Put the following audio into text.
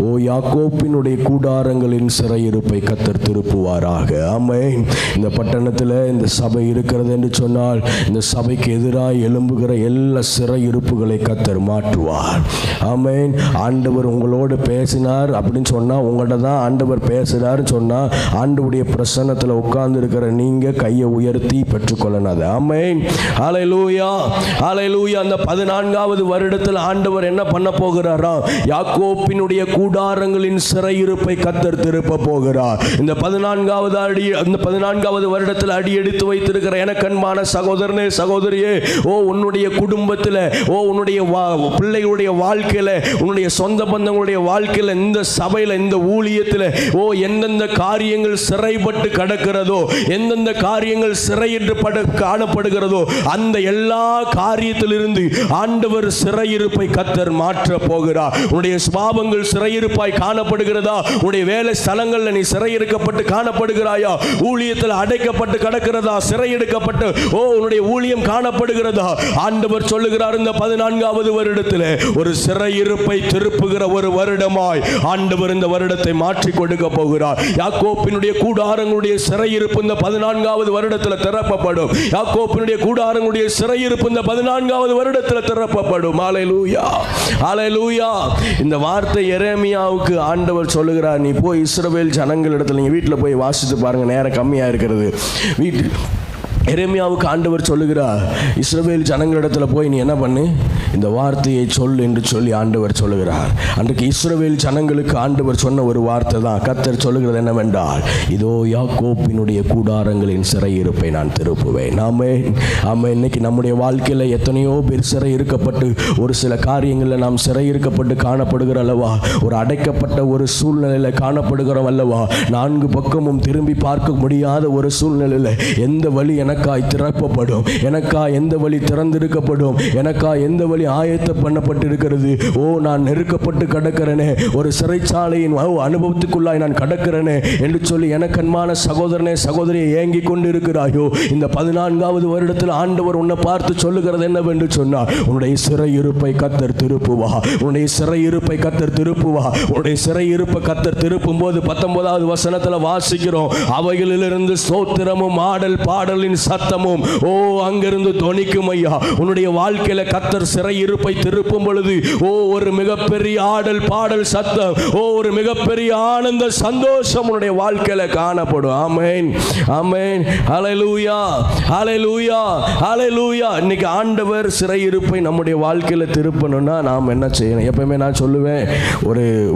ஓ யாக்கோப்பினுடைய கூடாரங்களின் சிறையிருப்பை கத்தர் திருப்புவாராக. ஆமென். இந்த பட்டணத்தில் இந்த சபை இருக்கிறது என்று சொன்னால் இந்த சபைக்கு எதிராக எழும்புகிற எல்லா சிறையிருப்புகளை கத்தர் மாற்றுவார். ஆமென். ஆண்டவர் உங்களோடு பேசினார் அப்படின்னு சொன்னால் உங்கள்கிட்ட தான் ஆண்டவர் பேசுகிறாருன்னு சொன்னால் ஆண்டவுடைய பிரசன்னத்தில் உட்கார்ந்து இருக்கிற நீங்கள் கையை உயர்த்தி பெற்றுக்கொள்ளணும் அது லூயா ஆலை லூயா அந்த பதினான்காவது வருடத்தில் ஆண்டவர் என்ன பண்ண போகிறாரா? யாக்கோப்பினுடைய கூடாரங்களின் சிறையிருப்பை கத்தர் திருப்ப போகிறார். இந்த பதினான்காவது அடி அந்த பதினான்காவது வருடத்தில் அடி எடுத்து வைத்திருக்கிற எனக்கன்பான சகோதரனே சகோதரியே ஓ உன்னுடைய குடும்பத்தில் ஓ உன்னுடைய வா பிள்ளைகளுடைய வாழ்க்கையில் உன்னுடைய சொந்த பந்தங்களுடைய வாழ்க்கையில் இந்த சபையில் இந்த ஊழியத்தில் ஓ எந்தெந்த காரியங்கள் சிறைப்பட்டு கிடக்கிறதோ எந்தெந்த காரியங்கள் சிறையிட்டு பட காணப்படுகிறதோ அந்த எல்லா காரியத்திலிருந்து ஆண்டவர் சிறையிருப்பை கத்தர் மாற்ற போகிறார். உன்னுடைய சுபாவங்கள் சிறையிருப்பாய் காணப்படுகிறதா? உடைய வேலை ஸ்தலங்களில் நீ சிறையிருக்கப்பட்டு காணப்படுகிறாயா? ஊழியத்தில் அடைக்கப்பட்டு கிடக்கிறதா? சிறையெடுக்கப்பட்டு ஓ உன்னுடைய ஊழியம் காணப்படுகிறதா? ஆண்டவர் சொல்லுகிறார் இந்த பதினான்காவது வருடத்தில் ஒரு சிறையிருப்பை திருப்புகிற ஒரு வருடமாய் ஆண்டவர் இந்த வருடத்தை மாற்றி கொடுக்க போகிறார். யாக்கோப்பினுடைய கூடாரங்களுடைய சிறையிருப்பு இந்த பதினான்காவது வருடத்தில் திறப்பப்படும். யாக்கோப்பினுடைய கூடாரங்களுடைய சிறையிருப்பு இந்த பதினான்காவது வருடத்தில் திறப்பப்படும். ஆலைலூயா ஆலைலூயா இந்த வார்த்தை எரேமி எரேமியாவுக்கு ஆண்டவர் சொல்லுகிறார் நீ போய் இஸ்ரவேல் ஜனங்களிடத்தில் நீங்கள் வீட்டில் போய் வாசித்து பாருங்க நேரம் கம்மியாக இருக்கிறது. வீட்டு எரேமியாவுக்கு ஆண்டவர் சொல்லுகிறார் இஸ்ரவேல் ஜனங்களிடத்தில் போய் நீ என்ன பண்ணு? இந்த வார்த்தையை சொல் என்று சொல்லி ஆண்டவர் சொல்லுகிறார். அன்றைக்கு இஸ்ரவேல் ஜனங்களுக்கு ஆண்டவர் சொன்ன ஒரு வார்த்தை தான். கத்தர் சொல்லுகிறது என்னவென்றால் இதோ யாக்கோப்பினுடைய கூடாரங்களின் சிறையிருப்பை நான் திருப்புவேன். நாம் நாம் இன்னைக்கு நம்முடைய வாழ்க்கையில் எத்தனையோ பேர் சிறை இருக்கப்பட்டு ஒரு சில காரியங்களில் நாம் சிறை இருக்கப்பட்டு காணப்படுகிற அல்லவா? ஒரு அடைக்கப்பட்ட ஒரு சூழ்நிலையில் காணப்படுகிறோம் அல்லவா? நான்கு பக்கமும் திரும்பி பார்க்க முடியாத ஒரு சூழ்நிலையில் எந்த வழி எனக்கு எனக்காய் திறப்பப்படும் எனக்காய் எந்த வழி திறந்திருக்கப்படும்? எனக்காய் எந்த வழி ஆயத்த பண்ணப்பட்டிருக்கிறது? ஓ நான் நெருக்கப்பட்டு கிடக்கிறேனே. ஒரு சிறைச்சாலையின் அனுபவத்துக்குள்ளாய் நான் கடக்கிறேனே என்று சொல்லி எனக்கன்மான சகோதரனே சகோதரியை ஏங்கி கொண்டு இருக்கிறாயோ இந்த பதினான்காவது வருடத்தில் ஆண்டவர் உன்னை பார்த்து சொல்லுகிறது என்னவென்று சொன்னார் உன்னுடைய சிறையிருப்பை கத்தர் திருப்புவா உன்னுடைய சிறையிருப்பை கத்தர் திருப்புவா உன்னுடைய சிறையிருப்பை கத்தர் திருப்பும் போது பத்தொன்பதாவது வசனத்தில் வாசிக்கிறோம் அவைகளிலிருந்து சோத்திரமும் ஆடல் பாடலின் சத்தமும். ஓ அங்கிருந்து துணிக்கும் ஐயா. உன்னுடைய வாழ்க்கையில கத்தர் சிறையிருப்பை திருப்பும் பொழுது ஓ ஒரு மிகப்பெரிய ஆடல் பாடல் சத்தம் ஓ ஒரு மிகப்பெரிய ஆனந்த சந்தோஷம் உன்னுடைய வாழ்க்கையில காணப்படும். ஆமென். ஆமென். ஹalleluya. ஹalleluya. ஹalleluya. இன்னைக்கு ஆண்டவர் சிறை இருப்பை நம்முடைய வாழ்க்கையில திருப்பணும்னா நாம் என்ன செய்யணும்? எப்பவுமே நான் சொல்லுவேன் ஒரு